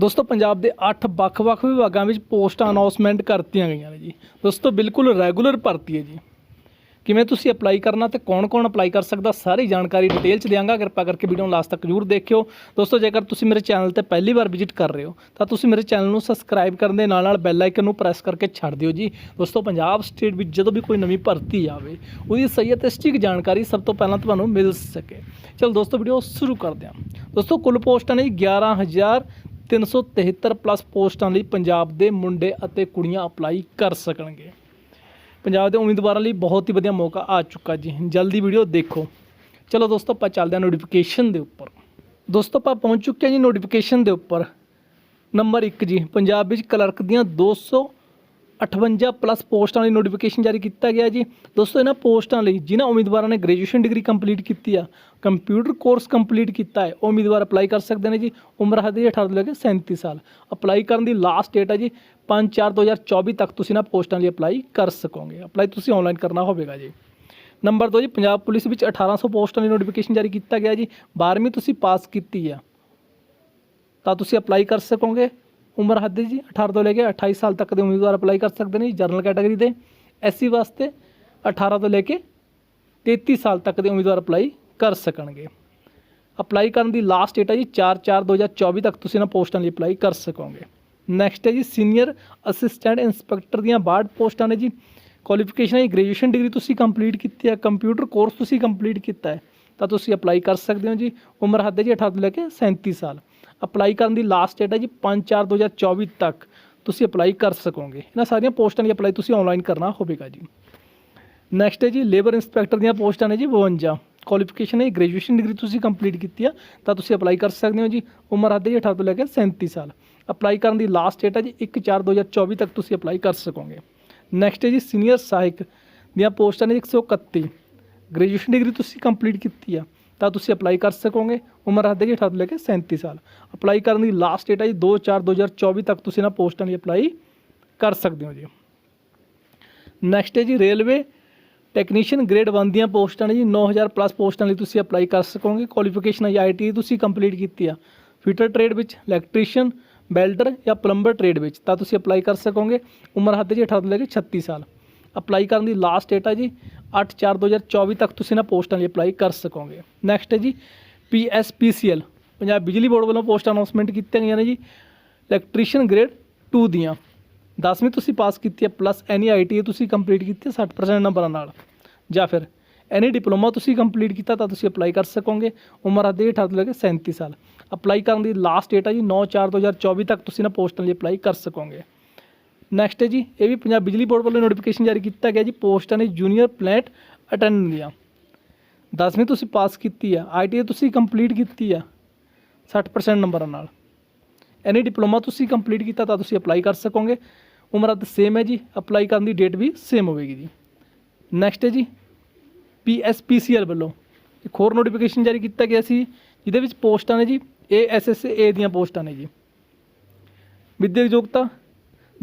ਦੋਸਤੋ, ਪੰਜਾਬ ਦੇ 8 ਵੱਖ-ਵੱਖ ਵਿਭਾਗਾਂ ਵਿੱਚ ਪੋਸਟਾਂ ਅਨਾਉਂਸਮੈਂਟ ਕਰਤੀਆਂ ਗਈਆਂ ਨੇ ਜੀ। ਦੋਸਤੋ, ਬਿਲਕੁਲ ਰੈਗੂਲਰ ਭਰਤੀ ਹੈ ਜੀ। ਕਿਵੇਂ ਤੁਸੀਂ ਅਪਲਾਈ ਕਰਨਾ ਤੇ ਕੌਣ-ਕੌਣ ਅਪਲਾਈ ਕਰ ਸਕਦਾ, ਸਾਰੀ ਜਾਣਕਾਰੀ ਡਿਟੇਲ ਚ ਦਿਆਂਗਾ। ਕਿਰਪਾ ਕਰਕੇ ਵੀਡੀਓ ਨੂੰ ਲਾਸਟ ਤੱਕ ਜ਼ਰੂਰ ਦੇਖਿਓ। ਦੋਸਤੋ, ਜੇਕਰ ਤੁਸੀਂ ਮੇਰੇ ਚੈਨਲ ਤੇ ਪਹਿਲੀ ਵਾਰ ਵਿਜ਼ਿਟ ਕਰ ਰਹੇ ਹੋ, ਤਾਂ ਤੁਸੀਂ ਮੇਰੇ ਚੈਨਲ ਨੂੰ ਸਬਸਕ੍ਰਾਈਬ ਕਰਨ ਦੇ ਨਾਲ-ਨਾਲ ਬੈਲ ਆਈਕਨ ਨੂੰ ਪ੍ਰੈਸ ਕਰਕੇ ਛੱਡ ਦਿਓ ਜੀ। ਦੋਸਤੋ, ਪੰਜਾਬ ਸਟੇਟ ਵਿੱਚ ਜਦੋਂ ਵੀ ਕੋਈ ਨਵੀਂ ਭਰਤੀ ਆਵੇ, ਉਹਦੀ ਸਹੀ ਅਤੇ ਸਟਿਕ ਜਾਣਕਾਰੀ ਸਭ ਤੋਂ ਪਹਿਲਾਂ ਤੁਹਾਨੂੰ ਮਿਲ ਸਕੇ। ਚਲੋ ਦੋਸਤੋ ਵੀਡੀਓ ਸ਼ੁਰੂ ਕਰਦੇ ਹਾਂ। ਦੋਸਤੋ, ਕੁੱਲ ਪੋਸਟਾਂ ਨੇ 11000 373 ਪਲੱਸ ਪੋਸਟਾਂ ਲਈ ਪੰਜਾਬ ਦੇ ਮੁੰਡੇ ਅਤੇ ਕੁੜੀਆਂ ਅਪਲਾਈ ਕਰ ਸਕਣਗੇ। ਪੰਜਾਬ ਦੇ ਉਮੀਦਵਾਰਾਂ ਲਈ ਬਹੁਤ ਹੀ ਵਧੀਆ ਮੌਕਾ ਆ ਚੁੱਕਾ ਜੀ। ਜਲਦੀ ਵੀਡੀਓ ਦੇਖੋ। ਚਲੋ ਦੋਸਤੋ, ਆਪਾਂ ਚੱਲਦੇ ਹਾਂ ਨੋਟੀਫਿਕੇਸ਼ਨ ਦੇ ਉੱਪਰ। ਦੋਸਤੋ, ਆਪਾਂ ਪਹੁੰਚ ਚੁੱਕੇ ਹਾਂ ਜੀ ਨੋਟੀਫਿਕੇਸ਼ਨ ਦੇ ਉੱਪਰ। ਨੰਬਰ 1 ਜੀ, ਪੰਜਾਬ ਵਿੱਚ ਕਲਰਕ ਦੀਆਂ 258 ਪਲੱਸ ਪੋਸਟਾਂ ਲਈ ਨੋਟੀਫਿਕੇਸ਼ਨ ਜਾਰੀ ਕੀਤਾ ਗਿਆ ਜੀ। ਦੋਸਤੋ, ਇਹਨਾਂ ਪੋਸਟਾਂ ਲਈ ਜਿਨ੍ਹਾਂ ਉਮੀਦਵਾਰਾਂ ਨੇ ਗ੍ਰੈਜੂਏਸ਼ਨ ਡਿਗਰੀ ਕੰਪਲੀਟ ਕੀਤੀ ਆ ਕੰਪਿਊਟਰ ਕੋਰਸ ਕੰਪਲੀਟ ਕੀਤਾ ਹੈ, ਉਹ ਉਮੀਦਵਾਰ ਅਪਲਾਈ ਕਰ ਸਕਦੇ ਨੇ ਜੀ। ਉਮਰ ਹੱਦ ਹੈ 18 ਤੋਂ ਲੈ ਕੇ 37 ਸਾਲ। ਅਪਲਾਈ ਕਰਨ ਦੀ ਲਾਸਟ ਡੇਟ ਹੈ ਜੀ 5/4/2024 ਤੱਕ ਤੁਸੀਂ ਇਹਨਾਂ ਪੋਸਟਾਂ ਲਈ ਅਪਲਾਈ ਕਰ ਸਕੋਗੇ। ਅਪਲਾਈ ਤੁਸੀਂ ਆਨਲਾਈਨ ਕਰਨਾ ਹੋਵੇਗਾ ਜੀ। ਨੰਬਰ 2 ਜੀ, ਪੰਜਾਬ ਪੁਲਿਸ ਵਿੱਚ 1800 ਪੋਸਟਾਂ ਲਈ ਨੋਟੀਫਿਕੇਸ਼ਨ ਜਾਰੀ ਕੀਤਾ ਗਿਆ ਜੀ। 12ਵੀਂ ਤੁਸੀਂ ਪਾਸ ਕੀਤੀ ਆ, ਤਾਂ ਤੁਸੀਂ ਅਪਲਾਈ ਕਰ ਸਕੋਗੇ। ਉਮਰ ਹੱਦ ਜੀ 18 ਤੋਂ ਲੈ ਕੇ 28 ਸਾਲ ਤੱਕ ਦੇ ਉਮੀਦਵਾਰ ਅਪਲਾਈ ਕਰ ਸਕਦੇ ਨੇ ਜਨਰਲ ਕੈਟਾਗਰੀ ਦੇ ਐਸਸੀ ਵਾਸਤੇ 18 ਤੋਂ ਲੈ ਕੇ 33 ਸਾਲ ਤੱਕ ਦੇ ਉਮੀਦਵਾਰ ਅਪਲਾਈ ਕਰ ਸਕਣਗੇ। ਅਪਲਾਈ ਕਰਨ ਦੀ ਲਾਸਟ ਡੇਟ ਹੈ ਜੀ 4/4/2024 ਤੱਕ ਤੁਸੀਂ ਇਹਨਾਂ ਪੋਸਟਾਂ ਲਈ ਅਪਲਾਈ ਕਰ ਸਕੋਗੇ। ਨੈਕਸਟ ਹੈ ਜੀ ਸੀਨੀਅਰ ਅਸਿਸਟੈਂਟ ਇੰਸਪੈਕਟਰ ਦੀਆਂ 62 ਪੋਸਟਾਂ ਨੇ ਜੀ। ਕੁਆਲੀਫਿਕੇਸ਼ਨ ਹੈ ਗ੍ਰੈਜੂਏਸ਼ਨ ਡਿਗਰੀ ਤੁਸੀਂ ਕੰਪਲੀਟ ਕੀਤੀ ਹੈ ਕੰਪਿਊਟਰ ਕੋਰਸ ਤੁਸੀਂ ਕੰਪਲੀਟ ਕੀਤਾ ਹੈ, ਤਾਂ ਤੁਸੀਂ ਅਪਲਾਈ ਕਰ ਸਕਦੇ ਹੋ ਜੀ। ਉਮਰ ਹੱਦ ਹੈ ਜੀ 18 ਤੋਂ ਲੈ ਕੇ 37 ਸਾਲ। ਅਪਲਾਈ ਕਰਨ ਦੀ ਲਾਸਟ ਡੇਟ ਹੈ ਜੀ 5/4/2024 ਤੱਕ ਤੁਸੀਂ ਅਪਲਾਈ ਕਰ ਸਕੋਗੇ। ਇਹਨਾਂ ਸਾਰੀਆਂ ਪੋਸਟਾਂ ਲਈ ਅਪਲਾਈ ਤੁਸੀਂ ਆਨਲਾਈਨ ਕਰਨਾ ਹੋਵੇਗਾ ਜੀ। ਨੈਕਸਟ ਹੈ ਜੀ ਲੇਬਰ ਇੰਸਪੈਕਟਰ ਦੀਆਂ ਪੋਸਟਾਂ ਨੇ ਜੀ 52 ਕੁਆਲੀਫਿਕੇਸ਼ਨ ਹੈ ਗ੍ਰੈਜੂਏਸ਼ਨ ਡਿਗਰੀ ਤੁਸੀਂ ਕੰਪਲੀਟ ਕੀਤੀ ਆ, ਤਾਂ ਤੁਸੀਂ ਅਪਲਾਈ ਕਰ ਸਕਦੇ ਹੋ ਜੀ। ਉਮਰ ਹੱਦ ਜੀ 18 ਤੋਂ ਲੈ ਕੇ 37 ਸਾਲ। ਅਪਲਾਈ ਕਰਨ ਦੀ ਲਾਸਟ ਡੇਟ ਹੈ ਜੀ 1/4/2024 ਤੱਕ ਤੁਸੀਂ ਅਪਲਾਈ ਕਰ ਸਕੋਗੇ। ਨੈਕਸਟ ਹੈ ਜੀ ਸੀਨੀਅਰ ਸਹਾਇਕ ਦੀਆਂ ਪੋਸਟਾਂ ਨੇ 131 ਗ੍ਰੈਜੂਏਸ਼ਨ ਡਿਗਰੀ ਤੁਸੀਂ ਕੰਪਲੀਟ ਕੀਤੀ ਆ ਤਾਂ ਤੁਸੀਂ ਅਪਲਾਈ ਕਰ ਸਕੋਗੇ। ਉਮਰ ਹੱਦ ਹੈ ਜੀ 18 ਤੋਂ ਲੈ ਕੇ 37 ਸਾਲ। ਅਪਲਾਈ ਕਰਨ ਦੀ ਲਾਸਟ ਡੇਟ ਹੈ ਜੀ 2/4/2024 ਤੱਕ ਤੁਸੀਂ ਇਹਨਾਂ ਪੋਸਟਾਂ ਲਈ ਅਪਲਾਈ ਕਰ ਸਕਦੇ ਹੋ ਜੀ। ਨੈਕਸਟ ਹੈ ਜੀ ਰੇਲਵੇ ਟੈਕਨੀਸ਼ੀਅਨ ਗ੍ਰੇਡ 1 ਦੀਆਂ ਪੋਸਟਾਂ ਨੇ ਜੀ 9000 ਪਲੱਸ ਪੋਸਟਾਂ ਲਈ ਤੁਸੀਂ ਅਪਲਾਈ ਕਰ ਸਕੋਗੇ। ਕੁਆਲੀਫਿਕੇਸ਼ਨ ਹੈ ਆਈਟੀ ਤੁਸੀਂ ਕੰਪਲੀਟ ਕੀਤੀ ਆ। ਫਿਟਰ ਟ੍ਰੇਡ ਵਿੱਚ ਇਲੈਕਟ੍ਰੀਸ਼ੀਅਨ ਬੈਲਡਰ ਜਾਂ ਪਲੰਬਰ ਟ੍ਰੇਡ ਵਿੱਚ ਤਾਂ ਤੁਸੀਂ ਅਪਲਾਈ ਕਰ ਸਕੋਗੇ। ਉਮਰ ਹੱਦ ਜੀ 18 ਤੋਂ ਲੈ ਕੇ 36 ਸਾਲ। ਅਪਲਾਈ ਕਰਨ ਦੀ ਲਾਸਟ ਡੇਟ ਹੈ ਜੀ 8/4/2024 ਤੱਕ ਤੁਸੀਂ ਇਹਨਾਂ ਪੋਸਟਾਂ ਲਈ ਅਪਲਾਈ ਕਰ ਸਕੋਗੇ। ਨੈਕਸਟ ਹੈ ਜੀ ਪੀਐਸਪੀਸੀਐਲ ਪੰਜਾਬ ਬਿਜਲੀ ਬੋਰਡ ਵੱਲੋਂ ਪੋਸਟ ਅਨਾਉਂਸਮੈਂਟ ਕੀਤੀਆਂ ਗਈਆਂ ਨੇ ਜੀ, ਇਲੈਕਟ੍ਰੀਸ਼ੀਅਨ ਗ੍ਰੇਡ 2 ਦੀਆਂ। 10ਵੀਂ ਤੁਸੀਂ ਪਾਸ ਕੀਤੀ ਹੈ, ਪਲੱਸ ਐਨੀ ਆਈਟੀ ਤੁਸੀਂ ਕੰਪਲੀਟ ਕੀਤੀ ਹੈ 60% ਨੰਬਰਾਂ ਨਾਲ। ਜਾਂ ਫਿਰ ਐਨੀ ਡਿਪਲੋਮਾ ਤੁਸੀਂ ਕੰਪਲੀਟ ਕੀਤਾ ਤਾਂ ਤੁਸੀਂ ਅਪਲਾਈ ਕਰ ਸਕੋਗੇ, ਉਮਰ ਹੱਦ ਹੈ 18 ਤੋਂ ਲੈ ਕੇ 37 ਸਾਲ। ਅਪਲਾਈ ਕਰਨ ਦੀ ਲਾਸਟ ਡੇਟ ਹੈ ਜੀ 9/4/2024 ਤੱਕ ਤੁਸੀਂ ਇਹਨਾਂ ਪੋਸਟਾਂ ਲਈ ਅਪਲਾਈ ਕਰ ਸਕੋਗੇ। ਨੈਕਸਟ ਹੈ ਜੀ, ਇਹ ਵੀ ਪੰਜਾਬ ਬਿਜਲੀ ਬੋਰਡ ਵੱਲੋਂ ਨੋਟੀਫਿਕੇਸ਼ਨ ਜਾਰੀ ਕੀਤਾ ਗਿਆ ਜੀ, ਪੋਸਟਾਂ ਨੇ ਜੂਨੀਅਰ ਪਲੈਂਟ ਅਟੈਂਡੈਂਟ ਦੀਆਂ 10ਵੀਂ ਤੁਸੀਂ ਪਾਸ ਕੀਤੀ ਆ ਆਈਟੀ ਤੁਸੀਂ ਕੰਪਲੀਟ ਕੀਤੀ ਆ 60% ਨੰਬਰਾਂ ਨਾਲ। ਐਨੀ ਡਿਪਲੋਮਾ ਤੁਸੀਂ ਕੰਪਲੀਟ ਕੀਤਾ ਤਾਂ ਤੁਸੀਂ ਅਪਲਾਈ ਕਰ ਸਕੋਗੇ। ਉਮਰ ਅੱਧ ਸੇਮ ਹੈ ਜੀ ਅਪਲਾਈ ਕਰਨ ਦੀ ਡੇਟ ਵੀ ਸੇਮ ਹੋਵੇਗੀ ਜੀ। ਨੈਕਸਟ ਹੈ ਜੀ ਪੀਐਸਪੀਸੀਐਲ ਵੱਲੋਂ ਇੱਕ ਹੋਰ ਨੋਟੀਫਿਕੇਸ਼ਨ ਜਾਰੀ ਕੀਤਾ ਗਿਆ ਸੀ, ਜਿਹਦੇ ਵਿੱਚ ਪੋਸਟਾਂ ਨੇ ਜੀ ਏਐਸਐਸਏ ਦੀਆਂ ਪੋਸਟਾਂ ਨੇ ਜੀ। ਵਿਦਿਅਕ ਯੋਗਤਾ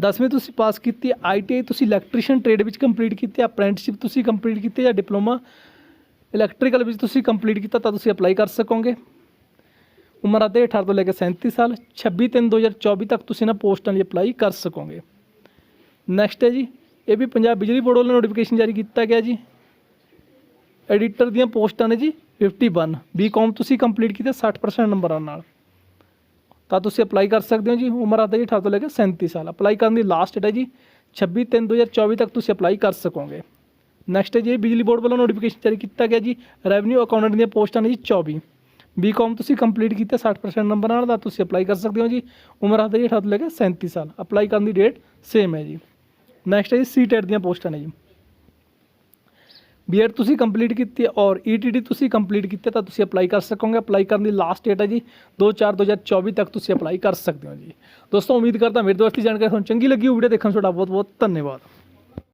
10ਵੀਂ ਤੁਸੀਂ ਪਾਸ ਕੀਤੀ ਹੈ ਆਈਟੀਆਈ ਤੁਸੀਂ ਇਲੈਕਟ੍ਰੀਸ਼ੀਅਨ ਟ੍ਰੇਡ ਵਿੱਚ ਕੰਪਲੀਟ ਕੀਤੀ ਹੈ ਅਪ੍ਰੈਂਟਿਸਸ਼ਿਪ ਤੁਸੀਂ ਕੰਪਲੀਟ ਕੀਤੀ ਜਾਂ ਡਿਪਲੋਮਾ ਇਲੈਕਟ੍ਰੀਕਲ ਵਿੱਚ ਤੁਸੀਂ ਕੰਪਲੀਟ ਕੀਤਾ ਤਾਂ ਤੁਸੀਂ ਅਪਲਾਈ ਕਰ ਸਕੋਗੇ। ਉਮਰ ਅੱਧੇ 18 ਤੋਂ ਲੈ ਕੇ 37 ਸਾਲ 26 3 2024 ਤੱਕ ਤੁਸੀਂ ਇਹਨਾਂ ਪੋਸਟਾਂ ਲਈ ਅਪਲਾਈ ਕਰ ਸਕੋਗੇ। ਨੈਕਸਟ ਹੈ ਜੀ, ਇਹ ਵੀ ਪੰਜਾਬ ਬਿਜਲੀ ਬੋਰਡ ਵੱਲੋਂ ਨੋਟੀਫਿਕੇਸ਼ਨ ਜਾਰੀ ਕੀਤਾ ਗਿਆ ਜੀ। ਐਡੀਟਰ ਦੀਆਂ ਪੋਸਟਾਂ ਨੇ ਜੀ 51 ਬੀਕਾਮ ਤੁਸੀਂ ਕੰਪਲੀਟ ਕੀਤਾ 60% ਨੰਬਰਾਂ ਨਾਲ। ਤਾਂ ਤੁਸੀਂ ਅਪਲਾਈ ਕਰ ਸਕਦੇ ਹੋ ਜੀ, ਉਮਰ ਆਦਾ ਜੀ 18 ਤੋਂ ਲੈ ਕੇ 37 ਸਾਲ। ਅਪਲਾਈ ਕਰਨ ਦੀ ਲਾਸਟ ਡੇਟ ਹੈ ਜੀ 26 3 2024 ਤੱਕ ਤੁਸੀਂ ਅਪਲਾਈ ਕਰ ਸਕੋਗੇ। ਨੈਕਸਟ ਹੈ ਜੀ, ਬਿਜਲੀ ਬੋਰਡ ਵੱਲੋਂ ਨੋਟੀਫਿਕੇਸ਼ਨ ਜਾਰੀ ਕੀਤਾ ਗਿਆ ਜੀ ਰੈਵਨਿਊ ਅਕਾਊਂਟੈਂਟ ਦੀਆਂ ਪੋਸਟਾਂ ਨੇ ਜੀ 24 ਬੀਕਾਮ ਤੁਸੀਂ ਕੰਪਲੀਟ ਕੀਤਾ 60% ਨੰਬਰ ਨਾਲ ਤਾਂ ਤੁਸੀਂ ਅਪਲਾਈ ਕਰ ਸਕਦੇ ਹੋ ਜੀ, ਉਮਰ ਆਦਾ ਜੀ 18 ਤੋਂ ਲੈ ਕੇ 37 ਸਾਲ। ਅਪਲਾਈ ਕਰਨ ਦੀ ਡੇਟ ਸੇਮ ਹੈ ਜੀ। ਨੈਕਸਟ ਹੈ ਜੀ ਸੀ ਟੈਟ ਦੀਆਂ ਪੋਸਟਾਂ ਨੇ ਜੀ। ਬੀਐਡ ਤੁਸੀਂ ਕੰਪਲੀਟ ਕੀਤੀ ਹੈ ਔਰ ਈਟੀਟੀ ਤੁਸੀਂ ਕੰਪਲੀਟ ਕੀਤਾ ਤਾਂ ਤੁਸੀਂ ਅਪਲਾਈ ਕਰ ਸਕੋਗੇ। ਅਪਲਾਈ ਕਰਨ ਦੀ ਲਾਸਟ ਡੇਟ ਹੈ ਜੀ 2/4/2024 ਤੱਕ ਤੁਸੀਂ ਅਪਲਾਈ ਕਰ ਸਕਦੇ ਹੋ ਜੀ। ਦੋਸਤੋ, ਉਮੀਦ ਕਰਦਾ ਮੇਰੇ ਦੋਸਤ ਦੀ ਜਾਣਕਾਰੀ ਤੁਹਾਨੂੰ ਚੰਗੀ ਲੱਗੀ ਹੋ ਵੀਡੀਓ ਦੇਖਣ ਤੁਹਾਡਾ ਬਹੁਤ ਬਹੁਤ ਧੰਨਵਾਦ।